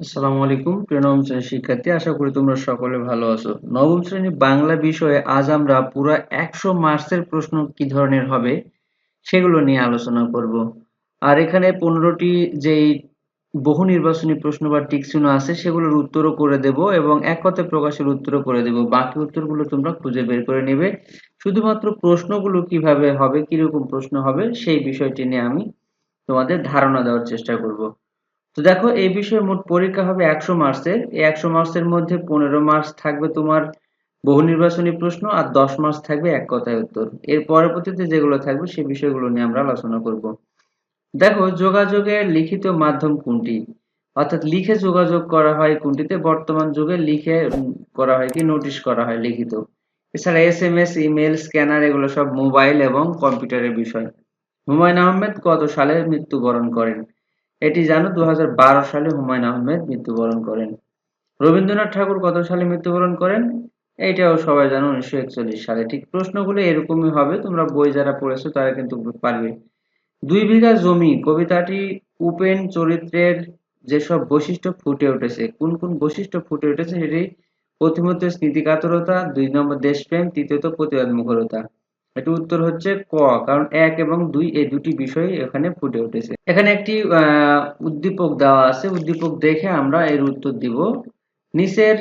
আসসালামু আলাইকুম, প্রিয় নবম শ্রেণির শিক্ষার্থী, আশা করি তোমরা সকলে ভালো আছো। নবম শ্রেণি বাংলা বিষয়ে আজ আমরা পুরো একশো মার্কসের প্রশ্ন কি ধরনের হবে সেগুলো নিয়ে আলোচনা করব। আর এখানে পনেরোটি যেই বহু নির্বাচনী প্রশ্ন বা টিকচিহ্ন আছে, সেগুলোর উত্তরও করে দেব এবং এক কথায় প্রকাশের উত্তরও করে দেব। বাকি উত্তরগুলো তোমরা খুঁজে বের করে নেবে। শুধুমাত্র প্রশ্নগুলো কীভাবে হবে, কীরকম প্রশ্ন হবে, সেই বিষয়টি নিয়ে আমি তোমাদের ধারণা দেওয়ার চেষ্টা করব। তো দেখো, এই বিষয়ে মোট পরীক্ষা হবে একশো মার্কসের এই একশো মার্কসের মধ্যে পনেরো মার্কস থাকবে তোমার বহু নির্বাচনী প্রশ্ন আর দশ মার্কস থাকবে এক কথায় উত্তর। এর পরবর্তীতে যেগুলো থাকবে সেই বিষয়গুলো নিয়ে আমরা আলোচনা করব। দেখো, যোগাযোগের লিখিত মাধ্যম কোনটি? অর্থাৎ লিখে যোগাযোগ করা হয় কোনটিতে? বর্তমান যুগে লিখে করা হয় কি? নোটিশ করা হয় লিখিত। এছাড়া S M S email, scanner এগুলো সব মোবাইল এবং কম্পিউটারের বিষয়। হুমায়ুন আহমেদ কত সালে মৃত্যুবরণ করেন? এটি জানো দু হাজার বারো সালে হুমায়ুন আহমেদ মৃত্যুবরণ করেন। রবীন্দ্রনাথ ঠাকুর কত সালে মৃত্যুবরণ করেন? এইটাও সবাই জানো, উনিশশো একচল্লিশ সালে। ঠিক প্রশ্নগুলো এরকমই হবে, তোমরা বই যারা পড়েছো তারা কিন্তু পারবে। দুই বিঘা জমি, কবিতাটি, উপেন চরিত্রের যেসব বৈশিষ্ট্য ফুটে উঠেছে। কোন কোন বৈশিষ্ট্য ফুটে উঠেছে সেটি প্রথমত স্মৃতিকাতরতা, দুই নম্বর দেশপ্রেম, তৃতীয়ত প্রতিবাদ মুখরতা। এটি উত্তর হচ্ছে ক, কারণ এক এবং দুই এই দুটি বিষয় এখানে ফুটে উঠেছে। এখানে একটি উদ্দীপক দেওয়া আছে। উদ্দীপক দেখে আমরা এর উত্তর দিব। নিচের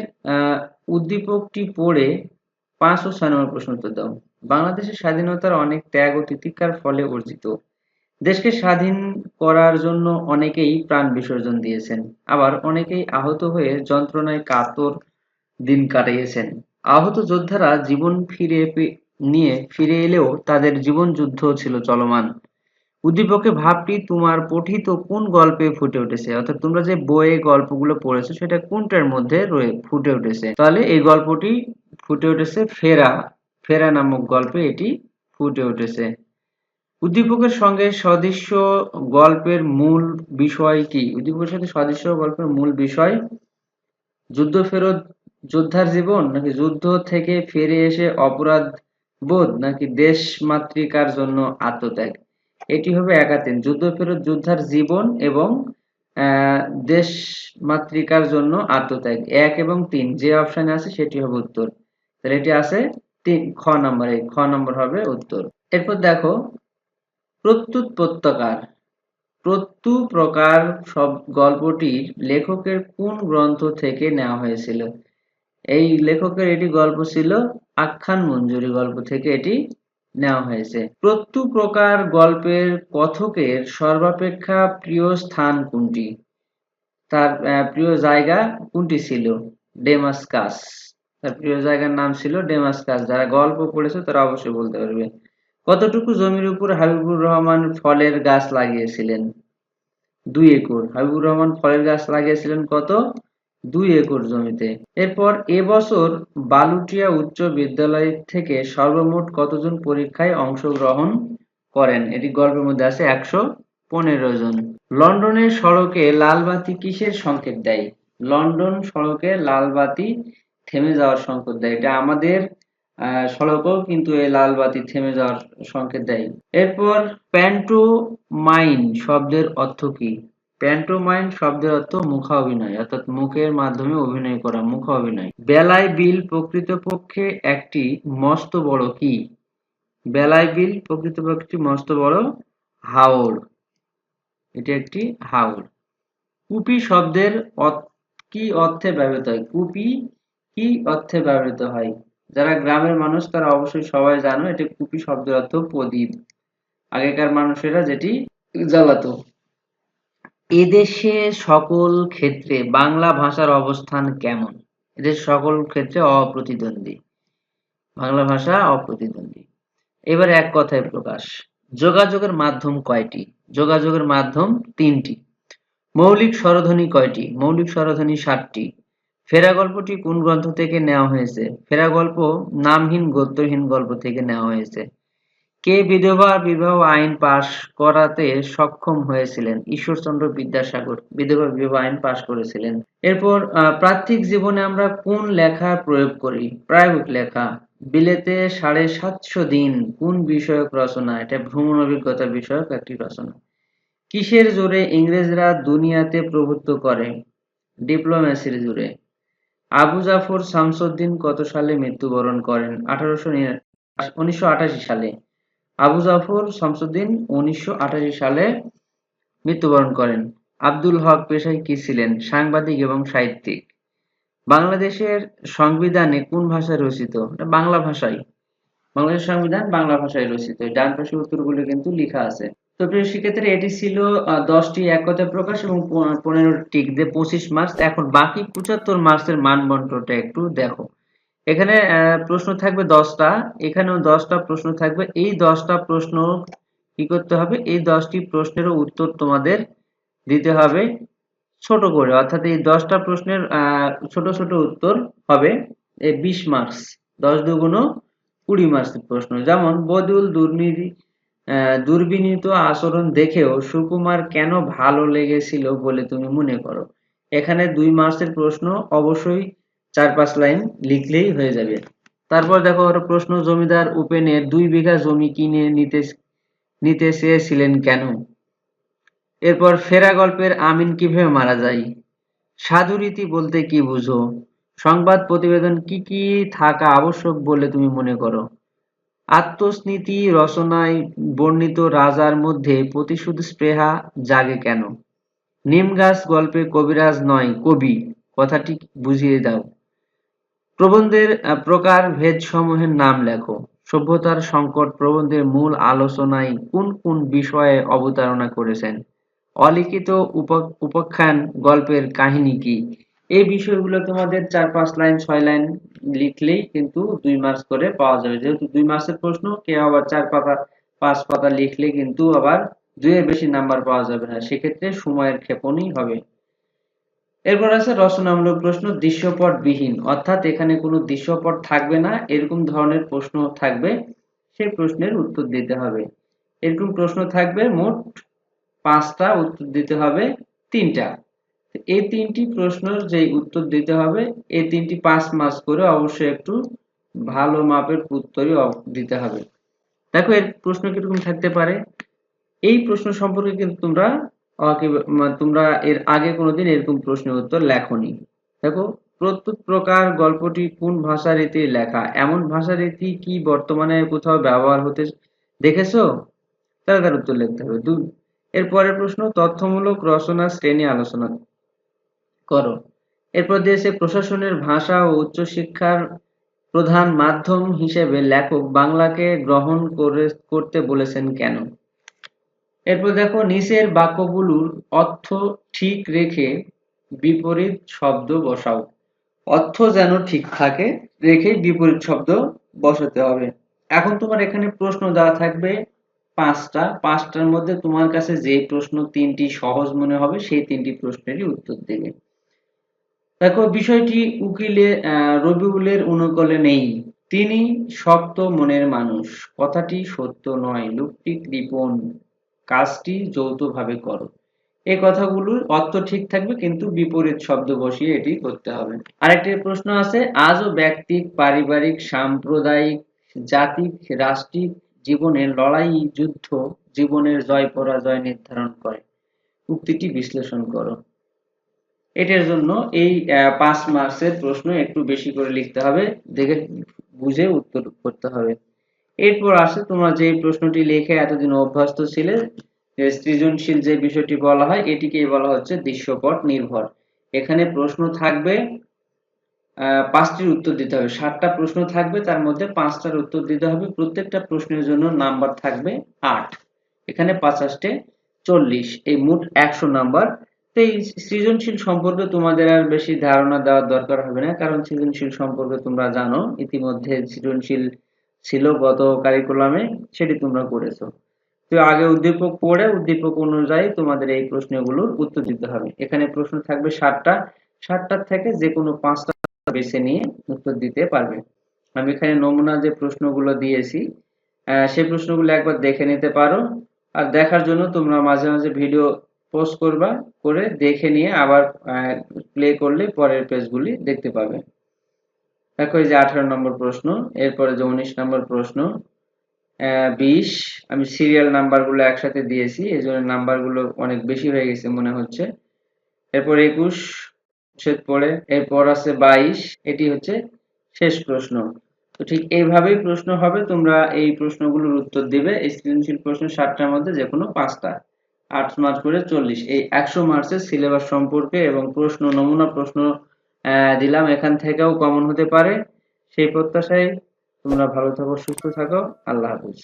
উদ্দীপকটি পড়ে পাঁচ ও ছয় নম্বর প্রশ্ন উত্তর দাও। বাংলাদেশের স্বাধীনতার অনেক ত্যাগ ও তিতিকার ফলে অর্জিত। দেশকে স্বাধীন করার জন্য অনেকেই প্রাণ বিসর্জন দিয়েছেন। আবার অনেকেই আহত হয়ে যন্ত্রণায় কাতর দিন কাটিয়েছেন। আহত যোদ্ধারা জীবন ফিরে নিয়ে ফিরে এলেও তাদের জীবন যুদ্ধ ছিল চলমান। উদ্দীপকে ভাবটি, তোমার পঠিত কোন গল্পে ফুটে উঠেছে? অর্থাৎ তোমরা যে বইয়ে গল্পগুলো পড়েছো, সেটা কোনটার মধ্যে রয়ে, ফুটে উঠেছে? তাহলে এই গল্পটি ফুটে উঠেছে ফেরা ফেরা নামক গল্পে এটি ফুটে উঠেছে। উদ্দীপকের সঙ্গে সদৃশ্য গল্পের মূল বিষয় কি? উদ্দীপকের সাথে সদৃশ্য গল্পের মূল বিষয়, যুদ্ধ ফেরত, যোদ্ধার জীবন নাকি যুদ্ধ থেকে ফিরে এসে অপরাধ বোধ নাকি দেশ মাতৃকার জন্য আত্মত্যাগ? এটি হবে একাতিন। যুদ্ধ ফেরত যোদ্ধার জীবন এবং দেশ মাতৃকার জন্য আত্মত্যাগ। এক এবং তিন, যে অপশানে আছে সেটি হবে উত্তর। তাহলে এটি আছে তিন, খ নম্বরে। খ নম্বর হবে উত্তর। এরপর দেখো প্রত্যুত প্রত্যকার প্রত্যু প্রকার সব গল্পটির লেখকের কোন গ্রন্থ থেকে নেওয়া হয়েছিল? এই লেখকের এটি গল্প ছিল আখ্যান মঞ্জুরি গল্প থেকে এটি নেওয়া হয়েছে। প্রত্যু প্রকার গল্পের কথকের সর্বাপেক্ষা প্রিয় স্থান কোনটি? তার প্রিয় জায়গা কোনটি ছিল? ডেমাসকাস। তার প্রিয় জায়গার নাম ছিল ডেমাসকাস। যারা গল্প পড়েছে তারা অবশ্যই বলতে পারবে। কতটুকু জমির উপর হাবিবুর রহমান ফলের গাছ লাগিয়েছিলেন? দুই একর। হাবিবুর রহমান ফলের গাছ লাগিয়েছিলেন কত? দুই একর জমিতে। এরপর এবছর বালুটিয়া উচ্চ বিদ্যালয় থেকে সর্বমোট কতজন পরীক্ষায় অংশগ্রহণ করেন? এটি গল্পের মধ্যে আছে, একশো পনেরো জন। লন্ডনের সড়কে লালবাতি কিসের সংকেত দেয়? লন্ডন সড়কে লালবাতি থেমে যাওয়ার সংকেত দেয়। এটা আমাদের সড়কও কিন্তু এই লালবাতি থেমে যাওয়ার সংকেত দেয়। এরপর প্যান্টোমাইন শব্দের অর্থ কি? প্যান্টোমাইম শব্দের অর্থ মুখা অভিনয়, অর্থাৎ মুখের মাধ্যমে অভিনয় করা, মুখা অভিনয়। বেলায় বিল প্রকৃতপক্ষে একটি মস্ত বড় কি? বেলায় বিল প্রকৃতপক্ষে একটি মস্ত বড় হাওড় এটি একটি হাওড় কুপি শব্দের কি অর্থে ব্যবহৃত হয়? কুপি কি অর্থে ব্যবহৃত হয়? যারা গ্রামের মানুষ, তারা অবশ্যই সবাই জানো, এটি কুপি শব্দের অর্থ প্রদীপ। আগেকার মানুষেরা যেটি জ্বালাতো। এদেশে সকল ক্ষেত্রে বাংলা ভাষার অবস্থান কেমন? এদের সকল ক্ষেত্রে অপ্রতিদ্বন্দ্বী। বাংলা ভাষা অপ্রতিদ্বন্দ্বী। এবার এক কথায় প্রকাশ। যোগাযোগের মাধ্যম কয়টি? যোগাযোগের মাধ্যম তিনটি। মৌলিক স্বরধ্বনি কয়টি? মৌলিক স্বরধ্বনি ষাটটি ফেরা গল্পটি কোন গ্রন্থ থেকে নেওয়া হয়েছে? ফেরা গল্প নামহীন, গোত্রহীন গল্প থেকে নেওয়া হয়েছে। কে বিধবা, বিবাহ আইন পাশ করাতে সক্ষম হয়েছিলেন? ঈশ্বরচন্দ্র বিদ্যাসাগর বিধবা, বিবাহ আইন পাশ করেছিলেন। এরপর প্রাথমিক জীবনে আমরা কোন লেখা প্রয়োগ করি? প্রায়োগিক লেখা, বিলেতে সাড়ে সাতশো দিন, কোন বিষয়ক রচনা? এটা ভ্রমণ অভিজ্ঞতা বিষয়ক একটি রচনা। কিসের জোরে ইংরেজরা দুনিয়াতে প্রভুত্ব করে? ডিপ্লোম্যাসির জুড়ে আবু জাফর শামসুদ্দিন কত সালে মৃত্যুবরণ করেন? আঠারোশো উনিশশো সালে। আবু জাফর শামসুদ্দিন উনিশশো সালে মৃত্যুবরণ করেন। আব্দুল হক পেশায় কি ছিলেন? সাংবাদিক এবং সাহিত্যিক। বাংলাদেশের সংবিধানে কোন ভাষায় রচিত? বাংলা ভাষায়। বাংলাদেশ সংবিধান বাংলা ভাষায় রচিত। ডান পাশে উত্তরগুলো কিন্তু লেখা আছে। তো প্রিয় এটি ছিল দশটি এক কথা প্রকাশ এবং পনেরো টিক দিয়ে পঁচিশ মার্কস এখন বাকি পঁচাত্তর মার্কসের মানবন্টনটা একটু দেখো। এখানে প্রশ্ন থাকবে দশটা। এখানেও দশটা প্রশ্ন থাকবে। এই দশটা প্রশ্ন কি করতে হবে? এই দশটি প্রশ্নেরও উত্তর তোমাদের দিতে হবে ছোট করে। অর্থাৎ এই দশটা প্রশ্নের ছোট ছোট উত্তর হবে বিশ মার্কস দশ দুগুণ কুড়ি মার্কসের প্রশ্ন। যেমন, বদুল দুর্নীতি দুর্বিনীত আচরণ দেখেও সুকুমার কেন ভালো লেগেছিল বলে তুমি মনে করো? এখানে দুই মার্কসের প্রশ্ন অবশ্যই চার পাঁচ লাইন লিখলেই হয়ে যাবে। তারপর দেখো প্রশ্ন, জমিদার উপেনের দুই বিঘা জমি কিনে নিতে নিতে চেয়েছিলেন কেন? এরপর ফেরা গল্পের আমিন কীভাবে মারা যায়? সাধুরীতি বলতে কি বুঝো? সংবাদ প্রতিবেদন কি কি থাকা আবশ্যক বলে তুমি মনে করো? আত্মস্মৃতি রচনায় বর্ণিত রাজার মধ্যে প্রতিশোধ স্পৃহা জাগে কেন? নিম গাছ গল্পে কবিরাজ নয়, কবি। কথাটি বুঝিয়ে দাও। প্রবন্ধের প্রকার ভেদ সমূহের নাম লেখো। সভ্যতার সংকট প্রবন্ধের মূল আলোচনায় কোন কোন বিষয়ে অবতারণা করেছেন? অলিখিত উপাখ্যান গল্পের কাহিনী কি? এই বিষয়গুলো তোমাদের চার পাঁচ লাইন, ছয় লাইন লিখলেই কিন্তু দুই মাস করে পাওয়া যাবে। যেহেতু দুই মাসের প্রশ্ন, কেউ আবার চার পাতা, পাঁচ পাতা লিখলে কিন্তু আবার দুইয়ের বেশি নাম্বার পাওয়া যাবে না। সেক্ষেত্রে সময়ের ক্ষেপণই হবে। এরপর আছে রচনামূলক প্রশ্ন দৃশ্যপট বিহীন অর্থাৎ এখানে কোনো দৃশ্যপট থাকবে না, এরকম ধরনের প্রশ্ন থাকবে, সেই প্রশ্নের উত্তর দিতে হবে। এরকম প্রশ্ন থাকবে মোট পাঁচটা উত্তর দিতে হবে, তিনটা। এই তিনটি প্রশ্নের যে উত্তর দিতে হবে, এই তিনটি পাঁচ মাস করে অবশ্যই একটু ভালো মাপের উত্তরই দিতে হবে। দেখো এর প্রশ্ন কীরকম থাকতে পারে? এই প্রশ্ন সম্পর্কে কিন্তু তোমরা তোমরা এর আগে কোনোদিন এরকম প্রশ্নের উত্তর লেখনি। দেখো, প্রত্যেক প্রকার গল্পটি কোন ভাষা রীতি লেখা? এমন ভাষা রীতি কি বর্তমানে কোথাও ব্যবহার হতে দেখেছ? তাহলে তার উত্তর লিখতে হবে। দুই, এর পরের প্রশ্ন, তথ্যমূলক রচনা শ্রেণি আলোচনা করো। এরপর দিয়েছে প্রশাসনের ভাষা ও উচ্চশিক্ষার প্রধান মাধ্যম হিসেবে লেখক বাংলাকে গ্রহণ করে, করতে বলেছেন কেন? এরপর দেখো নিচের বাক্যগুলোর অর্থ ঠিক রেখে বিপরীত শব্দ বসাও। অর্থ যেন ঠিক থাকে, রেখে বিপরীত শব্দ বসাতে হবে। এখন তোমার এখানে প্রশ্ন দেওয়া থাকবে পাঁচটা। পাঁচটার মধ্যে তোমার কাছে যে প্রশ্ন তিনটি সহজ মনে হবে, সেই তিনটি প্রশ্নেরই উত্তর দেবে। দেখো, বিষয়টি উকিলে রবিউলের অনুকূলে নেই। তিনি শক্ত মনের মানুষ। কথাটি সত্য নয়। লোকটি কৃপণ। কাজটি যৌথভাবে করো। এই কথাগুলোর অর্থ ঠিক থাকবে, কিন্তু বিপরীত শব্দ বসিয়ে এটি করতে হবে। আরেকটি প্রশ্ন আছে, আজও ব্যক্তিক, পারিবারিক, সাম্প্রদায়িক, জাতিক, রাষ্ট্রিক জীবনের লড়াই, যুদ্ধ জীবনের জয়, পরাজয় নির্ধারণ করে। উক্তিটি বিশ্লেষণ করো। এটার জন্য এই পাঁচ মার্কসের প্রশ্ন একটু বেশি করে লিখতে হবে, দেখে বুঝে উত্তর করতে হবে। এরপর আসে তোমরা যে প্রশ্নটি লিখে এতদিন অভ্যস্ত ছিলে, যে সৃজনশীল যে বিষয়টি বলা হয়, এটিকেই বলা হচ্ছে দৃশ্যপট নির্ভর। এখানে প্রশ্ন থাকবে পাঁচটির উত্তর দিতে হবে। সাতটা প্রশ্ন থাকবে, তার মধ্যে পাঁচটার উত্তর দিতে হবে। প্রত্যেকটা প্রশ্নের জন্য নাম্বার থাকবে আট। এখানে পাঁচাশটে চল্লিশ। এই মোট একশো নাম্বার। তো এই সৃজনশীল সম্পর্কে তোমাদের আর বেশি ধারণা দেওয়ার দরকার হবে না, কারণ সৃজনশীল সম্পর্কে তোমরা জানো, ইতিমধ্যে সৃজনশীল ছিল গত কারিকুলামে সেটি তোমরা করেছ। তো আগে উদ্দীপক পড়ে, উদ্দীপক অনুযায়ী তোমাদের এই প্রশ্নগুলোর উত্তর দিতে হবে। এখানে প্রশ্ন থাকবে ষাটটা ষাটটার থেকে যে কোনো পাঁচটা বেছে নিয়ে উত্তর দিতে পারবে। আমি এখানে নমুনা যে প্রশ্নগুলো দিয়েছি সেই প্রশ্নগুলো একবার দেখে নিতে পারো। আর দেখার জন্য তোমরা মাঝে মাঝে ভিডিও পোস্ট করবা, করে দেখে নিয়ে আবার প্লে করলে পরের পেজগুলি দেখতে পাবে। দেখো যে আঠারো নম্বর প্রশ্ন, এরপরে যে উনিশ নম্বর প্রশ্ন বিশ, আমি সিরিয়াল নাম্বারগুলো একসাথে দিয়েছি এই জন্য নাম্বারগুলো অনেক বেশি হয়ে গেছে মনে হচ্ছে। এরপর একুশ ছেদ পড়ে এরপর আছে বাইশ, এটি হচ্ছে শেষ প্রশ্ন। তো ঠিক এইভাবেই প্রশ্ন হবে, তোমরা এই প্রশ্নগুলোর উত্তর দিবে সৃজনশীল প্রশ্ন সাতটার মধ্যে যে কোনো পাঁচটা, আট মার্ক করে চল্লিশ, এই একশো মার্কসের সিলেবাস সম্পর্কে এবং প্রশ্ন, নমুনা প্রশ্ন দিলাম, এখান থেকেও কমন হতে পারে। সেই প্রত্যাশায় তোমরা ভালো থাকো, সুস্থ থাকো। আল্লাহ হাফিজ।